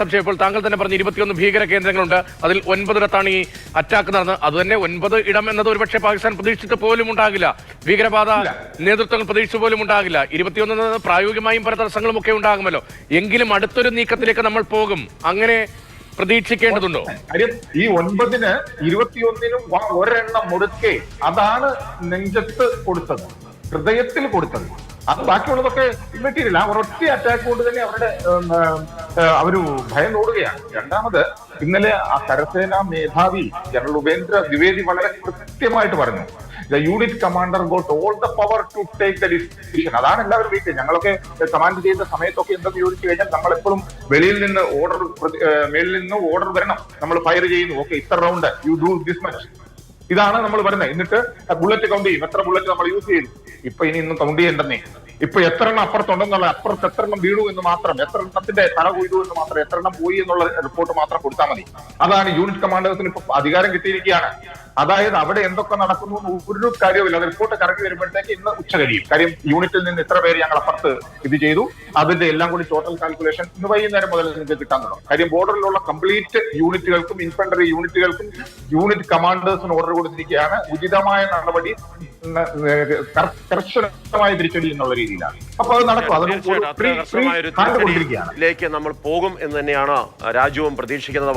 സംശയം. ഇപ്പോൾ താങ്കൾ തന്നെ പറഞ്ഞ ഇരുപത്തിയൊന്ന് ഭീകര കേന്ദ്രങ്ങളുണ്ട്. അതിൽ ഒൻപതിടത്താണ് ഈ അറ്റാക്ക് നടന്നത്. അത് തന്നെ ഒൻപത് ഇടം എന്നത് ഒരുപക്ഷെ പാകിസ്ഥാൻ പ്രതീക്ഷിച്ചിട്ട് പോലും ഉണ്ടാകില്ല. ഭീകരവാദ നേതൃത്വങ്ങൾ പ്രതീക്ഷിച്ചു പോലും ഉണ്ടാകില്ല. ഇരുപത്തിയൊന്ന് പ്രായോഗികമായും പല തടസ്സങ്ങളും ഒക്കെ ഉണ്ടാകുമല്ലോ. എങ്കിലും അടുത്തൊരു നീക്കത്തിലേക്ക് നമ്മൾ പോകും. അങ്ങനെ പ്രതീക്ഷിക്കേണ്ടതുണ്ടോ? കാര്യം ഈ ഒൻപതിന് ഇരുപത്തിയൊന്നിനും ഒരെണ്ണം മുടക്കേ അതാണ് നെഞ്ചത്ത് കൊടുത്തത്. ഹൃദയത്തിൽ കൊടുത്തത്. അത് ബാക്കിയുള്ളതൊക്കെ മെറ്റീരിയൽ ആ. ഒരൊറ്റ അറ്റാക്ക് കൊണ്ട് തന്നെ അവരുടെ ഉം, ഉം, ഭയം തോടുകയാണ്. രണ്ടാമത് ഇന്നലെ ആ കരസേനാ മേധാവി ജനറൽ ഉപേന്ദ്ര ദ്വിവേദി വളരെ കൃത്യമായിട്ട് പറഞ്ഞു. The unit commander got all the power to take the decision അതാണ് എല്ലാവരും വീട്ടിൽ. ഞങ്ങളൊക്കെ കമാൻഡ് ചെയ്ത സമയത്തൊക്കെ എന്തെന്ന് ചോദിച്ചു കഴിഞ്ഞാൽ നമ്മൾ എപ്പോഴും വെളിയിൽ നിന്ന് ഓർഡർ മേളിൽ നിന്ന് ഓർഡർ വരണം. നമ്മൾ ഫയർ ചെയ്യുന്നു. ഓക്കെ ഇത്ര round you do this much ഇതാണ് നമ്മൾ പറയുന്നത്. എന്നിട്ട് ബുള്ളറ്റ് കൗണ്ട് ചെയ്യും. എത്ര ബുള്ളറ്റ് നമ്മൾ യൂസ് ചെയ്തു ഇപ്പൊ ഇനി ഇന്ന് കൗണ്ട് ചെയ്യണ്ടെന്നേ ഇപ്പൊ എത്ര എണ്ണം അപ്പുറത്തുണ്ടെന്നുള്ള അപ്പുറത്ത് എത്ര എണ്ണം വീണു എന്ന് മാത്രം എത്ര എണ്ണത്തിന്റെ തല കൊയ്തു എന്ന് മാത്രം എത്ര എണ്ണം പോയി എന്നുള്ള റിപ്പോർട്ട് മാത്രം കൊടുത്താൽ മതി. അതാണ് യൂണിറ്റ് കമാൻഡേഴ്സിന് ഇപ്പൊ അധികാരം കിട്ടിയിരിക്കുകയാണ്. അതായത് അവിടെ എന്തൊക്കെ നടക്കുന്നു ഒരു കാര്യവുമില്ല. അത് റിപ്പോർട്ട് കറങ്ങി വരുമ്പോഴത്തേക്ക് ഇന്ന് ഉച്ച കഴിയും. കാര്യം യൂണിറ്റിൽ നിന്ന് ഇത്ര പേര് ഞങ്ങൾ അപ്പുറത്ത് ഇത് ചെയ്തു. അതിന്റെ എല്ലാം കൂടി ടോട്ടൽ കാൽക്കുലേഷൻ ഇന്ന് വൈകുന്നേരം മുതൽ നിങ്ങൾക്ക് കിട്ടാൻ തുടങ്ങും. കാര്യം ബോർഡറിലുള്ള കംപ്ലീറ്റ് യൂണിറ്റുകൾക്കും ഇൻഫൻട്രി യൂണിറ്റുകൾക്കും യൂണിറ്റ് കമാൻഡേഴ്സിന് ഓർഡർ കൊടുത്തിരിക്കുകയാണ്. ഉചിതമായ നടപടി കർശനമായ തിരിച്ചടി എന്നുള്ള രീതിയിലാണ്. അപ്പൊ അത് നടക്കും. അതിന് നമ്മൾ പോകും എന്ന് തന്നെയാണ് രാജുവും പ്രതീക്ഷിക്കുന്നത്.